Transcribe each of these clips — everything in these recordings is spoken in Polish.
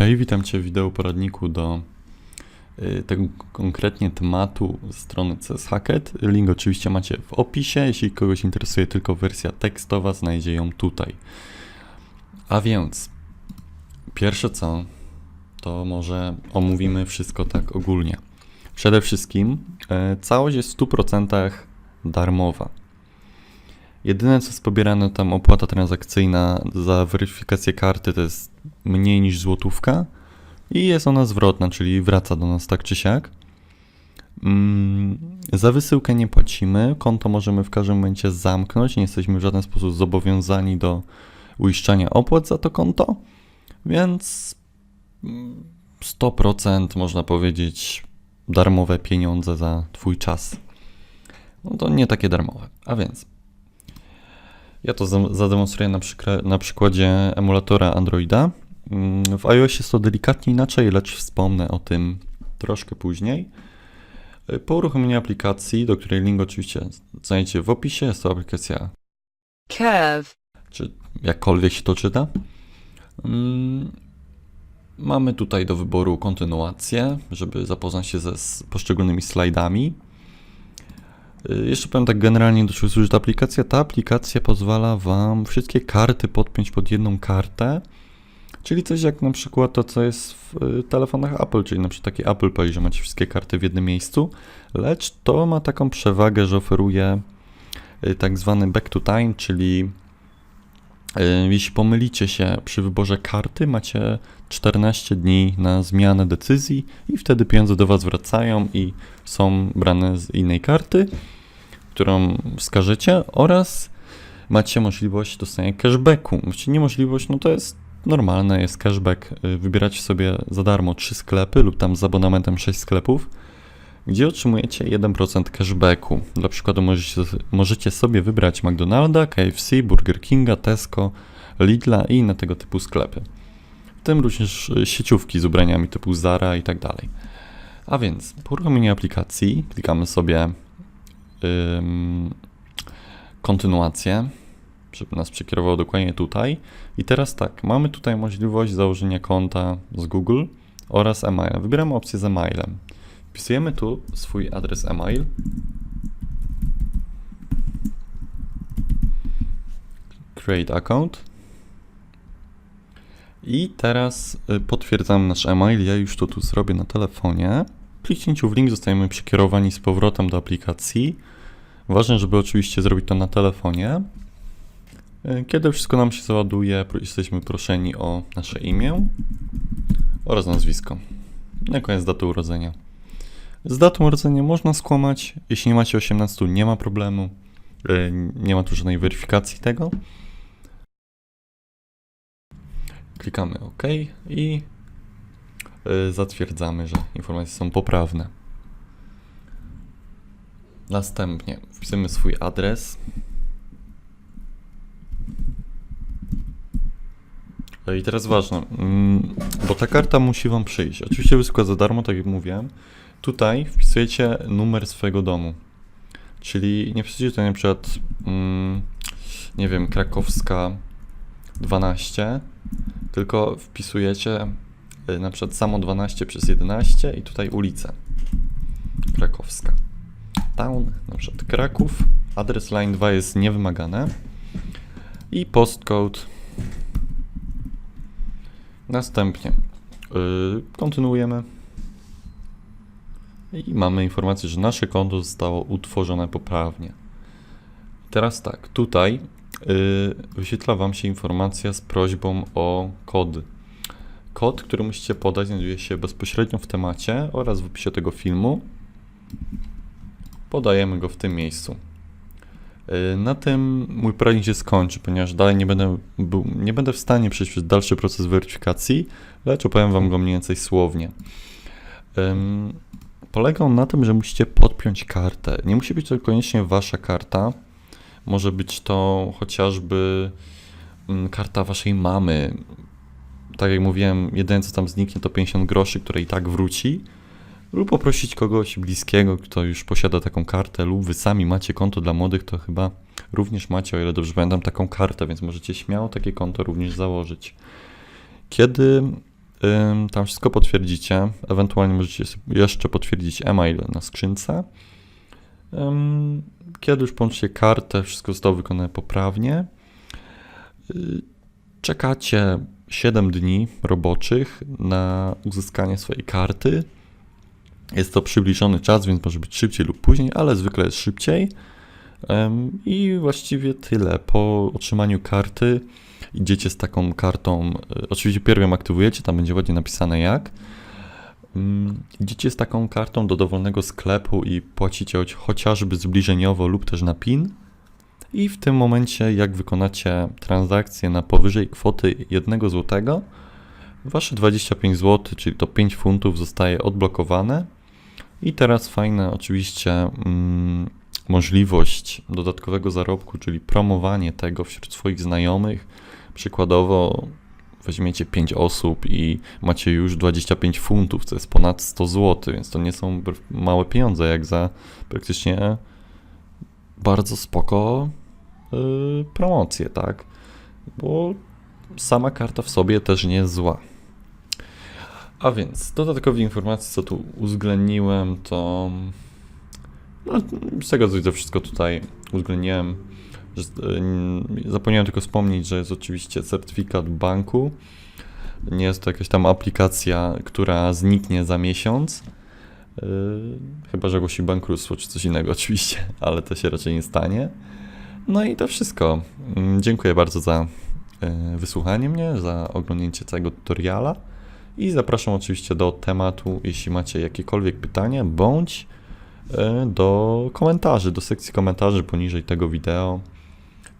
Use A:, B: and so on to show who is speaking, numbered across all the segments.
A: Hej, witam Cię w wideo poradniku do y, tego konkretnie tematu strony CS Hacket. Link oczywiście macie w opisie. Jeśli kogoś interesuje tylko wersja tekstowa, znajdzie ją tutaj. A więc, pierwsze co, to może omówimy wszystko tak ogólnie. Przede wszystkim e, całość jest w 100% darmowa. Jedyne co jest pobierane tam opłata transakcyjna za weryfikację karty to jest mniej niż złotówka i jest ona zwrotna, czyli wraca do nas tak czy siak. Mm, za wysyłkę nie płacimy, konto możemy w każdym momencie zamknąć, nie jesteśmy w żaden sposób zobowiązani do uiszczania opłat za to konto, więc mm, 100% można powiedzieć darmowe pieniądze za Twój czas. No to nie takie darmowe. A więc ja to za- zademonstruję na, przykra- na przykładzie emulatora Androida. Mm, W iOS jest to delikatnie inaczej, lecz wspomnę o tym troszkę później. Y, Po uruchomieniu aplikacji, do której link oczywiście znajdziecie w opisie, jest to aplikacja,
B: curve,
A: czy jakkolwiek się to czyta. Mm, Mamy tutaj do wyboru kontynuację, żeby zapoznać się ze poszczególnymi slajdami. Y, Jeszcze powiem tak generalnie, do czego służy ta aplikacja. Ta aplikacja pozwala Wam wszystkie karty podpiąć pod jedną kartę, czyli coś jak na przykład to, co jest w y, telefonach Apple, czyli na przykład taki Apple Pay, że macie wszystkie karty w jednym miejscu, lecz to ma taką przewagę, że oferuje y, tak zwany back to time, czyli jeśli pomylicie się przy wyborze karty, macie 14 dni na zmianę decyzji i wtedy pieniądze do Was wracają i są brane z innej karty, którą wskażecie oraz macie możliwość dostania cashbacku. Właściwie nie możliwość, no to jest normalne, jest cashback. Y, Wybieracie sobie za darmo 3 sklepy lub tam z abonamentem 6 sklepów, gdzie otrzymujecie 1% cashbacku. Dla przykładu możecie, możecie sobie wybrać McDonalda, KFC, Burger Kinga, Tesco, Lidla i inne tego typu sklepy. W tym również y, sieciówki z ubraniami typu Zara i tak dalej. A więc po uruchomieniu aplikacji klikamy sobie ym, kontynuację, żeby nas przekierowało dokładnie tutaj. I teraz tak, mamy tutaj możliwość założenia konta z Google oraz e-maila. Wybieramy opcję z e-mailem. Wpisujemy tu swój adres e-mail. Create account. I teraz y, potwierdzamy nasz e-mail. Ja już to tu zrobię na telefonie. Kliknięciu w link zostajemy przekierowani z powrotem do aplikacji. Ważne, żeby oczywiście zrobić to na telefonie. Y, Kiedy wszystko nam się załaduje, jesteśmy proszeni o nasze imię oraz nazwisko. Na koniec datę urodzenia. Z datą urodzenia można skłamać. Jeśli nie macie 18, nie ma problemu. Y, Nie ma tu żadnej weryfikacji tego. Klikamy OK i y, zatwierdzamy, że informacje są poprawne. Następnie wpisujemy swój adres. Y, I teraz ważne, mm, bo ta karta musi Wam przyjść. Oczywiście wysyłka za darmo, tak jak mówiłem. Tutaj wpisujecie numer swojego domu. Czyli nie wpisujecie tutaj na przykład, mm, nie wiem, krakowska 12, tylko wpisujecie y, na przykład samo 12 przez 11 i tutaj ulicę krakowska. Town, na przykład Kraków, adres line 2 jest niewymagane i postcode. Następnie yy, kontynuujemy i mamy informację, że nasze konto zostało utworzone poprawnie. Teraz tak, tutaj yy, wyświetla Wam się informacja z prośbą o kod. Kod, który musicie podać, znajduje się bezpośrednio w temacie oraz w opisie tego filmu. Podajemy go w tym miejscu. Yy, Na tym mój poradnik się skończy, ponieważ dalej nie będę, był, nie będę w stanie przejść przez dalszy proces weryfikacji, lecz opowiem Wam go mniej więcej słownie. Polega on na tym, że musicie podpiąć kartę. Nie musi być to koniecznie Wasza karta. Może być to chociażby mm, karta Waszej mamy. Tak jak mówiłem, jedyne co tam zniknie to 50 groszy, które i tak wróci. Lub poprosić kogoś bliskiego, kto już posiada taką kartę, lub Wy sami macie konto dla młodych, to chyba również macie, o ile dobrze pamiętam, taką kartę, więc możecie śmiało takie konto również założyć. Kiedy Tam wszystko potwierdzicie. Ewentualnie możecie jeszcze potwierdzić e-mail na skrzynce. Kiedy już połączycie kartę, wszystko zostało wykonane poprawnie. Y, Czekacie 7 dni roboczych na uzyskanie swojej karty. Jest to przybliżony czas, więc może być szybciej lub później, ale zwykle jest szybciej. I właściwie tyle. Po otrzymaniu karty idziecie z taką kartą. e, Oczywiście pierw ją aktywujecie, tam będzie ładnie napisane jak. Mm, Idziecie z taką kartą do dowolnego sklepu i płacicie chociażby zbliżeniowo lub też na PIN. I w tym momencie, jak wykonacie transakcję na powyżej kwoty 1 zł, wasze 25 zł, czyli to 5 funtów, zostaje odblokowane. I teraz fajna oczywiście mm, możliwość dodatkowego zarobku, czyli promowanie tego wśród swoich znajomych. Przykładowo weźmiecie 5 osób i macie już 25 funtów, co jest ponad 100 zł, więc to nie są małe pieniądze, jak za praktycznie bardzo spoko yy, promocje, tak? Bo sama karta w sobie też nie jest zła. A więc dodatkowe informacje, co tu uwzględniłem, to no, z tego co widzę, wszystko tutaj uwzględniłem. Yy, zapomniałem tylko wspomnieć, że jest oczywiście certyfikat banku. Nie jest to jakaś tam aplikacja, która zniknie za miesiąc. Yy, chyba, że ogłosi bankructwo czy coś innego, oczywiście, ale to się raczej nie stanie. No i to wszystko. Mm, Dziękuję bardzo za yy, wysłuchanie mnie, za oglądnięcie całego tutoriala i zapraszam oczywiście do tematu, jeśli macie jakiekolwiek pytania, bądź do komentarzy, do sekcji komentarzy poniżej tego wideo.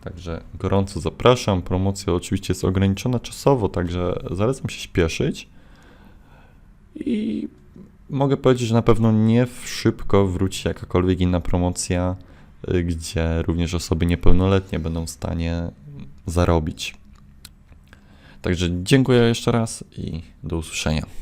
A: Także gorąco zapraszam. Promocja oczywiście jest ograniczona czasowo, także zalecam się śpieszyć. I mogę powiedzieć, że na pewno nie szybko wróci jakakolwiek inna promocja, y, gdzie również osoby niepełnoletnie będą w stanie zarobić. Także dziękuję jeszcze raz i do usłyszenia.